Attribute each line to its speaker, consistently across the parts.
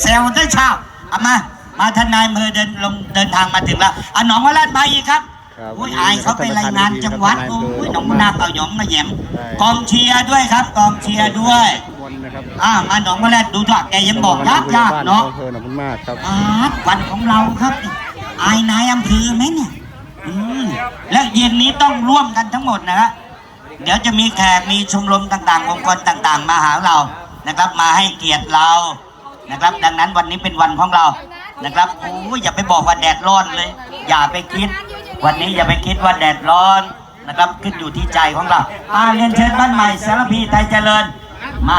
Speaker 1: เซลล์ได้ชาบเอามา มาทนายอำเภอเดินลงเดินทางมาถึงแล้วอะหนองวราชมาอีกครับ
Speaker 2: ครับ
Speaker 1: อุ้ยอายเขาไปรายงานจังหวัด
Speaker 2: ท่านประธาน
Speaker 1: โอ้ย
Speaker 2: ดีๆ
Speaker 1: หนอง
Speaker 2: ครับ
Speaker 1: นาเต่าหยองมาแหยม
Speaker 2: ใช่
Speaker 1: กองเชียร์ด้วยครับกองเชียร์ด้วย
Speaker 2: บนนะครับ
Speaker 1: อ่ามาหนองวราชดูด้วยแกยังบอกยากยากๆเนาะ
Speaker 2: อำเภอหนองบุญมากครับ
Speaker 1: อาวันของเราครับอายนายอำเภอไหมเนี่ยอืมและเย็นนี้ต้องร่วมกันทั้งหมดนะฮะเดี๋ยวจะมีแขกมีชมรมต่างๆองค์กรต่างๆ มาหาเรานะครับ มาให้เกียรติเรา นะครับ ดังนั้นวันนี้เป็นวันของเรานะครับโอ้ยอย่าไปบอกว่าแดดร้อนเลย อย่าไปคิด วันนี้อย่าไปคิดว่าแดดร้อนนะครับ ขึ้นอยู่ที่ใจของเราอาเรียนเชิญบ้านใหม่สารพีไทยเจริญมา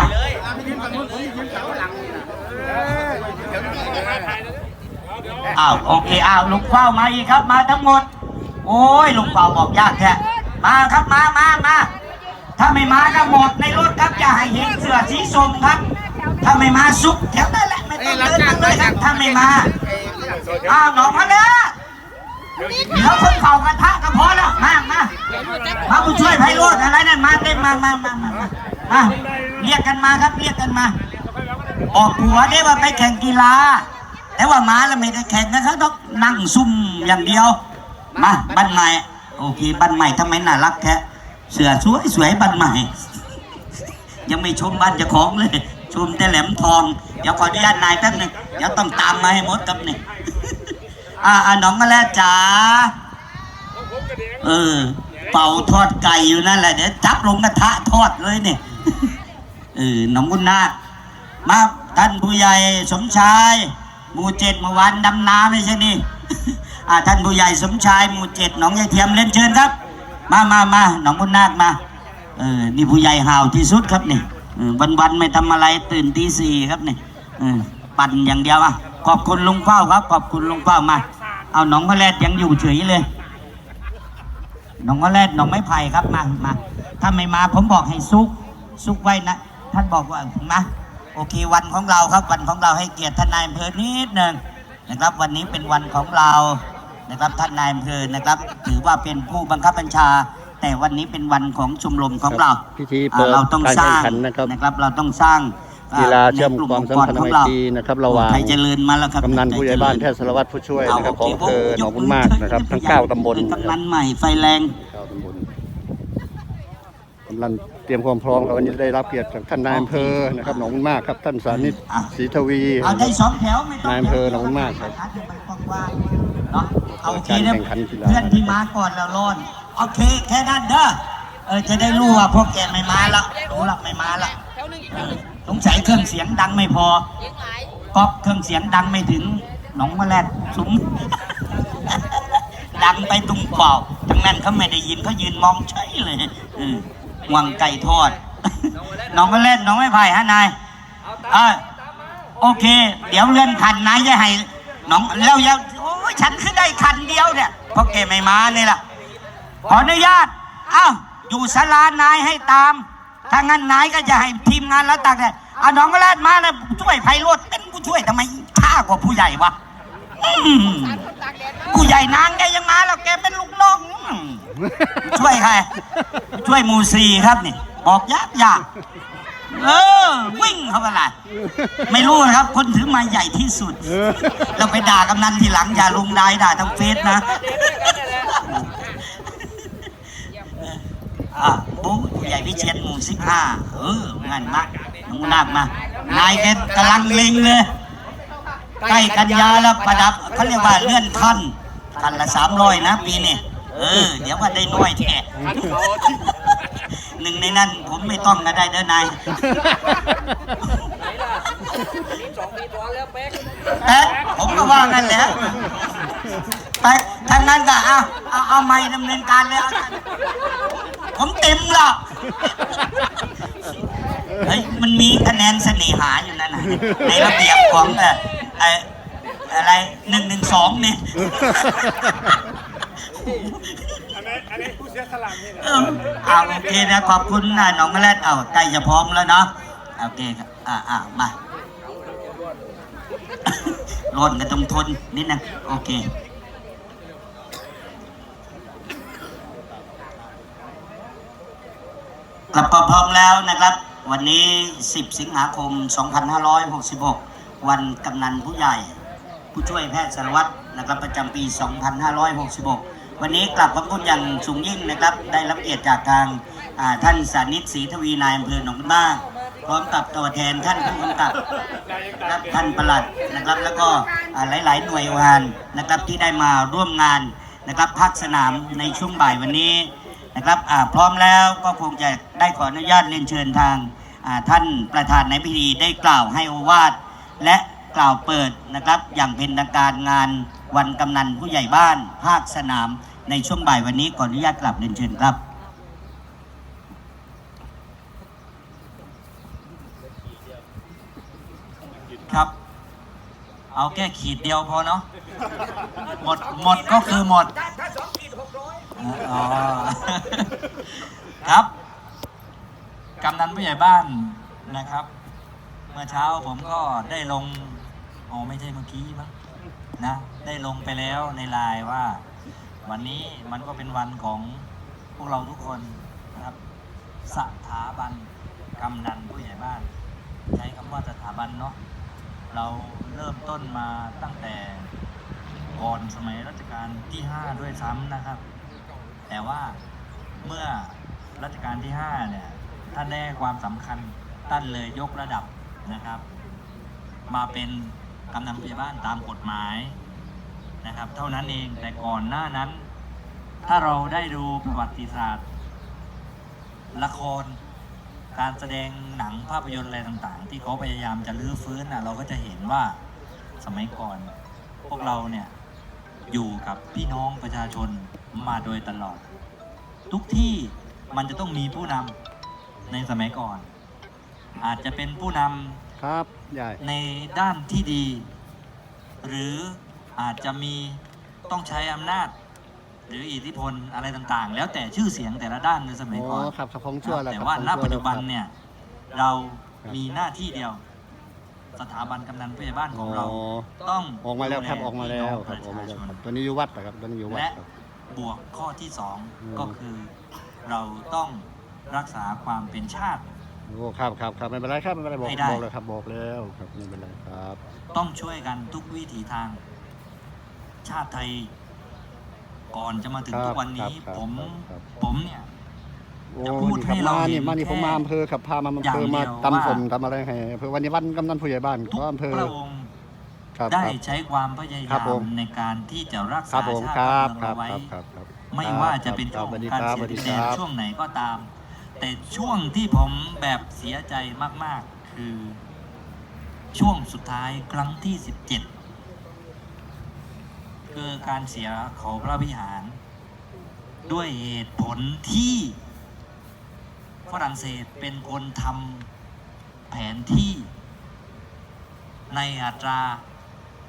Speaker 1: อ้าวโอเคอ้าวลุงเฝ้ามาอีกครับ มาทั้งหมด โอ้ยลุงเฝ้าบอกยากแท้มาครับมามามาถ้าไม่มาก็หมดในรถครับจะให้เห็นเสื้อสีส้มครับ ถ้าไม่มาซุกแถวนั่นแหละไม่ต้องเดินมาเลยครับถ้าไม่มาอ้าวหนองพะเนื้อเหลือคนเฝ้ากระทะก็พอแล้วมามามาผู้ช่วยไพโรธอะไรนั่นมาเต็มมามามามามามาเรียกกันมาครับเรียกกันมาออกหัวได้ว่าไปแข่งกีฬา แต่ว่ามาแล้วไม่ได้แข่งนะครับต้องนั่งซุ่มอย่างเดียว มาบ้านใหม่โอเคบ้านใหม่ทำไมน่ารักแท้เสือสวยสวยบ้านใหม่ ยังไม่ชมบ้านเจ้าของเลย ชมแต่แหลมทอง เดี๋ยวขออนุญาตนายแป๊บหนึงเดี๋ยวต้องตามมาให้หมดครับนี่อ่าอ่าน้องมาแล้วจ๋าเออ เป่าทอดไก่อยู่นั่นแหละเดี๋ยวจับลงกระทะทอดเลยเนี่ยเออน้องบุญนาคมาท่านผู้ใหญ่สมชาย หมู่เจ็ดเมื่อวานดำน้ำไม่ใช่นี่อ่าท่านผู้ใหญ่สมชายหมู่เจ็ดหนองยายเทียมเล่นเชิญครับ มามามาหนองบุญนาคมาเออนี่ผู้ใหญ่ห่าวที่สุดครับนี่ วันวันไม่ทำอะไรตื่นตีสี่ครับเนี่เออปั่นอย่างเดียวอะขอบคุณลุงเฝ้าครับ ขอบคุณลุงเฝ้ามา เอาหนองมะแรดยังอยู่เฉยเลยหนองมะแรดหนองไม้ไผ่ครับมามาถ้าไม่มาผมบอกให้ซุกซุกไว้นะท่านบอกว่ามาโอเควันของเราครับวันของเราให้เกียรติท่านนายอำเภอนิดหนึ่งนะครับ วันนี้เป็นวันของเรานะครับท่านนายอำเภอนะครับ ถือว่าเป็นผู้บังคับบัญชา แต่วันนี้เป็นวันของชมรมของเรา
Speaker 2: พิธีเปิด
Speaker 1: อ่าเราต้องสร้าง
Speaker 2: การแข่งขันนะครับ
Speaker 1: นะครับ เราต้องสร้างอ่
Speaker 2: กีฬาเชื่อม
Speaker 1: ในก
Speaker 2: ความ
Speaker 1: ง
Speaker 2: สั
Speaker 1: ค์
Speaker 2: ม
Speaker 1: ก
Speaker 2: พันธ์
Speaker 1: ข
Speaker 2: ไม
Speaker 1: องเรา
Speaker 2: ตรีนะครับระหว่าง
Speaker 1: ไทยเจริญมาแล้วครับ
Speaker 2: กำนันผู้ใหญ่บ้านแพทย์สารวัตรผู้ช่วยนะครับของอำเภอหนองบุญมากนะครับทั้งเก้าตำบลนะค
Speaker 1: กำนั
Speaker 2: รับ
Speaker 1: นใหม่ไฟแรง
Speaker 2: เก้าตำบลกำลังเตรียมความพร้อมครับวันนี้ได้รับเกียรติจากท่านนายอำเภอนะครับหนองบุญมากครับท่านสานิตศรีทวี
Speaker 1: เอาได้สองแถวไม่ต้อง
Speaker 2: นายอำเภอหนองบุญมากครับ
Speaker 1: กว้างๆเนาะเอาโอเคนะ
Speaker 2: การแข่งขันกีฬา
Speaker 1: เพื่อนที่มาก่อนแล้วร้อน โอเคแค่นั้นเด้อเออจะได้รู้ว่าพวกแกไม่มาละรู้ละไม่มาละเออสงสัยเครื่องเสียงดังไม่พอก๊อกเครื่องเสียงดังไม่ถึงหนองมะแรดซุ้มดังไปตรงเปล่าทั้งนั้นเขาไม่ได้ยินเขายืนมองเฉยเลยเออหวังไก่ทอดน้องก็เล่นน้องไม่ไผ่ฮะนายเออโอเค เดี๋ยวเลื่อนคันนายจะให้น้องแล้วยังโอ้ยฉันขึ้นได้คันเดียวเนี่ยเพราะแกไม่มาเนี่ยล่ะ ขออนุญาตอ้าวอยู่ศาลานายให้ตาม ถ้างั้นนายก็จะให้ทีมงานแล้วตักเนี่ยเอาน้องก็เล่นมาแล้วช่วยไพโรดเป็นผู้ช่วยทำไมช้ากว่าผู้ใหญ่วะอืมผู้ใหญ่นางแกยังมาแล้วแกเป็นลูกน้องอืมช่วยใคร ช่วยหมูซีครับนี่บอกยากยากเออ วิ่งเข้าไปละไม่รู้นะครับ คนถือไม้ใหญ่ที่สุด เราไปด่ากำนันทีหลังอย่าลงได้ด่าทางเฟซนะ อะปุ๊ผู้ใหญ่วิเชียนหมู่สิบห้าเอองั้นมาน้องนาคมานายแกกำลังล็งเลยใกล้กันยาแล้วประดับเขาเรียกว่าเลื่อนขั้นขั้นละสามร้อยนะปีนี้เออ เดี๋ยวว่าได้น้อยแท้หนึ่งในนั้นผมไม่ต้องก็ได้เด้อนายแป๊กผมก็ว่างั้นแหละแป๊กทางนั้นก็เอาเอาเอาไม่ดำเนินการเลยเอา ผมเต็มหรอกเฮ้ยมันมีคะแนนเสน่หาอยู่นั่นนะในระเบียบของเอ่อเอ่ออะไรหนึ่งหนึ่งสองเนี่ยเออเอาโอเคนะขอบคุณนะน้องมะแรดเอาใกล้จะพร้อมแล้วเนาะโอเคครับอ่าอ่ามาร้อนก็ต้องทนนิดนึงโอเค กลับมาพร้อมแล้วนะครับ วันนี้ 10 สิงหาคม 2566 วันกำนันผู้ใหญ่ ผู้ช่วยแพทย์สารวัตรนะครับประจำปี 2566 วันนี้กลับขอบคุณอย่างสูงยิ่งนะครับ ได้รับเกียรติจากทางท่านสานิตศรีทวีนายอำเภอหนองบ้านพร้อมกับตัวแทนท่านผู้กำกับนะครับท่านประหลัดนะครับ แล้วก็อ่าหลาย ๆ หน่วยงานนะครับที่ได้มาร่วมงานนะครับภาคสนามในช่วงบ่ายวันนี้ นะครับอ่าพร้อมแล้วก็คงจะได้ขออนุญาตเรียนเชิญทางท่านประธานในพิธีได้กล่าวให้โอวาทและกล่าวเปิดนะครับอย่างเป็นทางการงานวันกำนันผู้ใหญ่บ้านภาคสนามในช่วงบ่ายวันนี้ขออนุญาตกลับเรียนเชิญครับ
Speaker 3: ครับ เอาแค่ขีดเดียวพอเนาะหมดหมดก็คือหมด อ๋อ ครับ กำนันผู้ใหญ่บ้านนะครับ เมื่อเช้าผมก็ได้ลง อ๋อไม่ใช่เมื่อกี้มั้งนะ ได้ลงไปแล้วในไลน์ว่า วันนี้มันก็เป็นวันของพวกเราทุกคนนะครับสถาบันกำนันผู้ใหญ่บ้าน ใช้คำว่าสถาบันเนาะเราเริ่มต้นมาตั้งแต่ก่อนสมัยรัชกาลที่ 5 ด้วยซ้ำนะครับ แต่ว่าเมื่อรัชกาลที่5เนี่ยท่านได้ความสำคัญท่านเลยยกระดับนะครับ มาเป็นกำนันผู้ใหญ่บ้านตามกฎหมายนะครับ เท่านั้นเองแต่ก่อนหน้านั้น ถ้าเราได้ดูประวัติศาสตร์ ละครการแสดงหนังภาพยนตร์อะไรต่างๆ ที่เขาพยายามจะรื้อฟื้นนะเราก็จะเห็นว่าสมัยก่อน พวกเราเนี่ยอยู่กับพี่น้องประชาชน มาโดยตลอด ทุกที่มันจะต้องมีผู้นำในสมัยก่อน อาจจะเป็นผู้นำ
Speaker 2: ครับใหญ่
Speaker 3: ในด้านที่ดี หรืออาจจะมีต้องใช้อำนาจ หรืออิทธิพลอะไรต่างๆ แล้วแต่ชื่อเสียงแต่ละด้านในสมัย
Speaker 2: อ๋
Speaker 3: ก่อน
Speaker 2: อครับสะพงชั่วแล้ว
Speaker 3: แต่
Speaker 2: ครับ
Speaker 3: ว่าณ
Speaker 2: ของชั่
Speaker 3: ปัจจุบัน
Speaker 2: แล้วครับ
Speaker 3: เนี่ย เรา
Speaker 2: ครับ
Speaker 3: มีหน้าที่เดียว สถาบันกำนันผู้ใหญ่บ้านของเรา
Speaker 2: อ๋อ
Speaker 3: ต้อง
Speaker 2: ออกมาแล้วครับ
Speaker 3: ดู
Speaker 2: ออกมาแล้ว
Speaker 3: พี่น้ง
Speaker 2: ครับออกมา
Speaker 3: ประ
Speaker 2: แล้ว
Speaker 3: ชาชน
Speaker 2: ครับ ตัวนี้อยู่วัดนะครับตัวนี้อยู่วัด
Speaker 3: และ
Speaker 2: ครับ
Speaker 3: บวกข้อที่สอง
Speaker 2: อืม
Speaker 3: ก็คือเราต้องรักษาความเป็นชาติ
Speaker 2: โอ้ครับครับครับไม่เป็นไรครับไม่เป็นไรบอก
Speaker 3: ให้ได้
Speaker 2: บอกเลยครับบอกแล้วครับไม่เป็นไรครับ
Speaker 3: ต้องช่วยกันทุกวิถีทาง ชาติไทย ก่อนจะมาถึง
Speaker 2: ครับ
Speaker 3: ทุกวันนี้
Speaker 2: ครับ
Speaker 3: ผม
Speaker 2: ครับ
Speaker 3: ผมเนี่ย
Speaker 2: โอ้
Speaker 3: จะพูด
Speaker 2: นี่ครับ
Speaker 3: ให้เรา
Speaker 2: มา
Speaker 3: เห็
Speaker 2: นี่
Speaker 3: น
Speaker 2: มานี่ผม
Speaker 3: แค่
Speaker 2: มาอำเภอครับพามาอำเภอ
Speaker 3: อย่างเดี
Speaker 2: มา
Speaker 3: ยว
Speaker 2: ตำสม
Speaker 3: ว่า
Speaker 2: ทำอะไรให้อำเภอวันนี้วันกำนันผู้ใหญ่บ้าน
Speaker 3: ทุก
Speaker 2: ก็อำเภอ
Speaker 3: พระองค์
Speaker 2: ครับ
Speaker 3: ได้
Speaker 2: ครับ
Speaker 3: ใช้ความพยา
Speaker 2: ครั
Speaker 3: ยา
Speaker 2: บผม
Speaker 3: มในการที่จะรัก
Speaker 2: ครั
Speaker 3: ษา
Speaker 2: บผม
Speaker 3: ชาติ
Speaker 2: ครับ
Speaker 3: บ้านเมือง
Speaker 2: ครับ
Speaker 3: เราไว้
Speaker 2: ครับครับ
Speaker 3: ไม่ว่าจะเป็น
Speaker 2: ครั
Speaker 3: ช่
Speaker 2: บ
Speaker 3: วง
Speaker 2: สวัสดี
Speaker 3: การ
Speaker 2: ครับ
Speaker 3: เสี
Speaker 2: สวัสดี
Speaker 3: ยดินแดน
Speaker 2: ครับ
Speaker 3: ช่วงไหนก็ตาม แต่ช่วงที่ผมแบบเสียใจมาก ๆ คือ ช่วงสุดท้ายครั้งที่ 17 คือการเสียของพระวิหาร ด้วยเหตุผลที่ฝรั่งเศสเป็นคนทำแผนที่ในอัตรา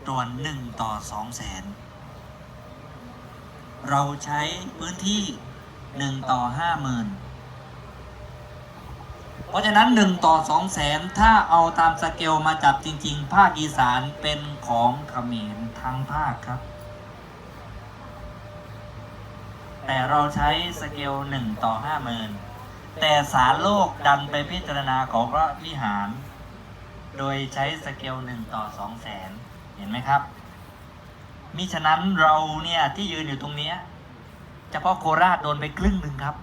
Speaker 3: ตรวนหนึ่งต่อสองแสนเราใช้พื้นที่หนึ่งต่อห้าหมื่นเพราะฉะนั้นหนึ่งต่อสองแสนถ้าเอาตามสเกลมาจับจริง ๆ ภาคอีสานเป็นของเขมรทั้งภาคครับ แต่เราใช้สเกลหนึ่งต่อห้าหมื่นแต่สารโลกดันไปพิจารณาของพระวิหาร โดยใช้สเกลหนึ่งต่อสองแสน เห็นไหมครับ มิฉะนั้นเราเนี่ยที่ยืนอยู่ตรงนี้เฉพาะโคราชโดนไปครึ่งหนึ่งครับ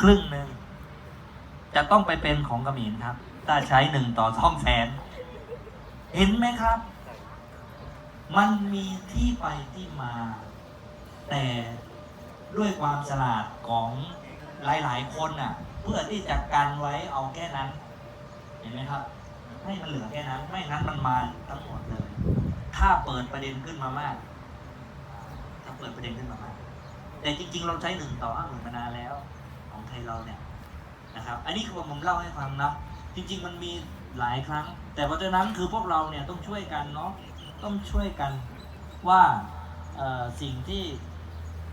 Speaker 3: ครึ่งหนึ่งจะต้องไปเป็นของกระหมินครับ ถ้าใช้หนึ่งต่อสองแสน เห็นไหมครับ มันมีที่ไปที่มา แต่ด้วยความฉลาดของหลาย ๆ คนน่ะ เพื่อที่จะกันไว้เอาแค่นั้น เห็นไหมครับ ให้มันเหลือแค่นั้น ไม่งั้นมันมาทั้งหมดเลย ถ้าเปิดประเด็นขึ้นมามาก ถ้าเปิดประเด็นขึ้นมามาก แต่จริง ๆ เราใช้หนึ่งต่อห้าหมื่นมานานแล้ว ของไทยเราเนี่ยนะครับ อันนี้คือผมเล่าให้ฟังนะ จริง ๆ มันมีหลายครั้ง แต่เพราะฉะนั้นคือพวกเราเนี่ยต้องช่วยกันเนาะ ต้องช่วยกันว่าสิ่งที่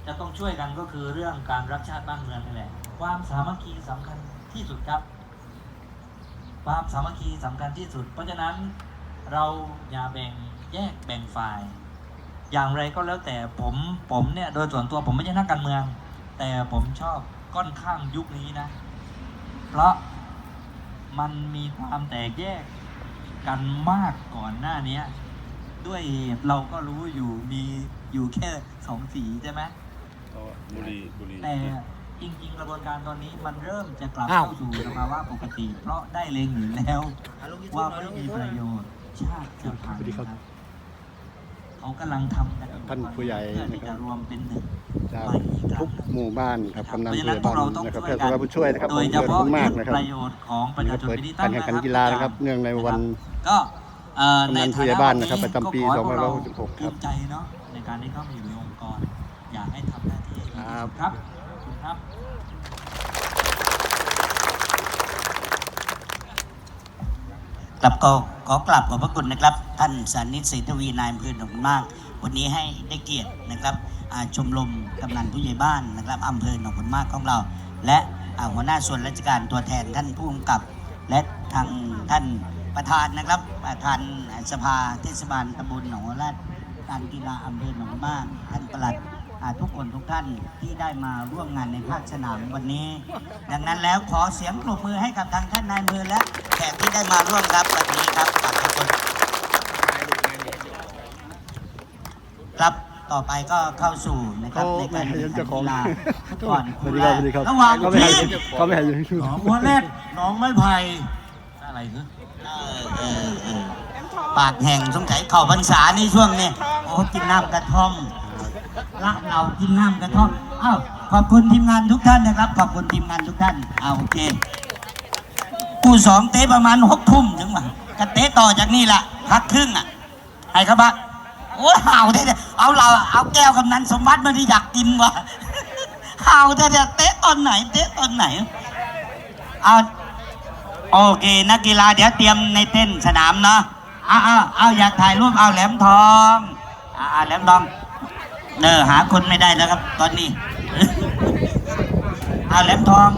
Speaker 3: จะต้องช่วยกันก็คือเรื่องการรักชาติบ้านเมืองนี่แหละ ความสามัคคีสำคัญที่สุดครับ ความสามัคคีสำคัญที่สุด เพราะฉะนั้นเราอย่าแบ่ง แยกแบ่งฝ่าย อย่างไรก็แล้วแต่ผมผมเนี่ยโดยส่วนตัวผมไม่ใช่นักการเมือง แต่ผมชอบค่อนข้างยุคนี้นะ เพราะมันมีความแตกแยกกันมากก่อนหน้าเนี้ยด้วยเหตุเราก็รู้อยู่มีอยู่แค่สองสีใช่ไหม
Speaker 4: บุรีบุรี
Speaker 3: แต่จริงๆกระบวนการตอนนี้มันเริ่มจะกลับ
Speaker 2: อ้าว
Speaker 3: เข้าสู่สภาวะปกติ เพราะได้เล็งเห็นแล้ว ว่าไม่มีประโยชน์ชาติจะพัง
Speaker 2: สวัสดีครับ
Speaker 3: เขากำลังทำกันอยู่
Speaker 2: ท่านผู้ใหญ่
Speaker 3: เพื่อที่จะรวมเป็นหนึ่ง
Speaker 2: จาก
Speaker 3: ใหม่อีกครั้
Speaker 2: ทุ
Speaker 3: ง
Speaker 2: ก
Speaker 3: หนึ่ง
Speaker 2: หมู่บ้านครับกำนัน
Speaker 3: เพราะฉะ
Speaker 2: ผู้
Speaker 3: นั้
Speaker 2: ให
Speaker 3: น
Speaker 2: ญ่
Speaker 3: พว
Speaker 2: บ้ากน
Speaker 3: เราต้อง
Speaker 2: นะครับ
Speaker 3: ช่วย
Speaker 2: เพื่อ
Speaker 3: กัน
Speaker 2: ผู้ช่วยนะครับ
Speaker 3: โด
Speaker 2: ผม
Speaker 3: ยเฉ
Speaker 2: เกิด
Speaker 3: พาะ
Speaker 2: มากนะครับ
Speaker 3: ประโยชน์ของประชาชน
Speaker 2: เปิด
Speaker 3: เป็นที่
Speaker 2: กา
Speaker 3: ตั้
Speaker 2: รงแข่งขัน
Speaker 3: นะครับ
Speaker 2: กีฬานะครับเนื่องในวัน
Speaker 3: ก็เอ่อกำ
Speaker 2: นันผู้ใหญ่บ้านนะครับประจำปี
Speaker 3: ก็ขอให้พวกเรา
Speaker 2: 2566ครับ
Speaker 3: ภูมิใจเนาะในการที่เข้ามาอยู่ในองค์กร อยากให้ทำหน้าที่ให้ดีที่สุด
Speaker 2: ครับ
Speaker 3: ครับขอบคุณครับ
Speaker 1: กลับก็ขอกลับขอบพระคุณนะครับ ท่านสานิตศรีทวีนายอำเภอหนองบุญมาก วันนี้ให้ได้เกียรตินะครับชมรมกำนันผู้ใหญ่บ้านนะครับอำเภอหนองบุญมากของเรา และหัวหน้าส่วนราชการตัวแทนท่านผู้กำกับ และทางท่านประธานนะครับ ประธานสภาเทศบาลตำบลหนองหัวลาดการกีฬาอำเภอหนองบุญมาก ท่านประหลัดทุกคนทุกท่านที่ได้มาร่วมงานในภาคสนามวันนี้ ดังนั้นแล้วขอเสียงปรบมือให้กับทางท่านนายอำเภอและแขกที่ได้มาร่วมครับวันนี้ครับขอบคุณ ครับต่อไปก็เข้าสู่นะครับ
Speaker 2: เขา
Speaker 1: ใน
Speaker 2: ไม่
Speaker 1: การ
Speaker 2: ให้
Speaker 1: แข่
Speaker 2: ยื
Speaker 1: ง
Speaker 2: ม
Speaker 1: ขั
Speaker 2: เจ้านของ
Speaker 1: กีฬาฟุตบอล
Speaker 2: ส
Speaker 1: คู่
Speaker 2: วัสดี
Speaker 1: แร
Speaker 2: ครับ
Speaker 1: ก
Speaker 2: สวัสดีครับ
Speaker 1: ระหว่าง
Speaker 2: เขาไม่ให้
Speaker 1: ทีม
Speaker 2: เขาไม่ให้ยืม
Speaker 3: หนองบัวเล็ดหนองไม้ไผ่อะไรคือ
Speaker 1: เออเออเออปากแห่งสงสัยเข่าพรรษานี่ช่วงนี้โอ้กินน้ำกระท่อมละเรากินน้ำกระท่อมอ้าวขอบคุณทีมงานทุกท่านนะครับ ขอบคุณทีมงานทุกท่านเอาโอเคคู่สองเตะประมาณหกทุ่มถึงว่ากระเตะต่อจากนี่แหละพักครึ่งอะให้ครับบัก โอ้ห่าเด้เอาเราเอาแก้วกำนันสมบัติมาที่อยากกินว่ะห่าเด้เตะตอนไหน เตะตอนไหนเอาโอเคนักกีฬาเดี๋ยวเตรียมในเต้นสนามเนาะเอาเอาเอาอยากถ่ายรูปเอาแหลมทองอ่าอ่าแหลมทองเนอหาคนไม่ได้แล้วครับ ตอนนี้ เอาแหลมทอง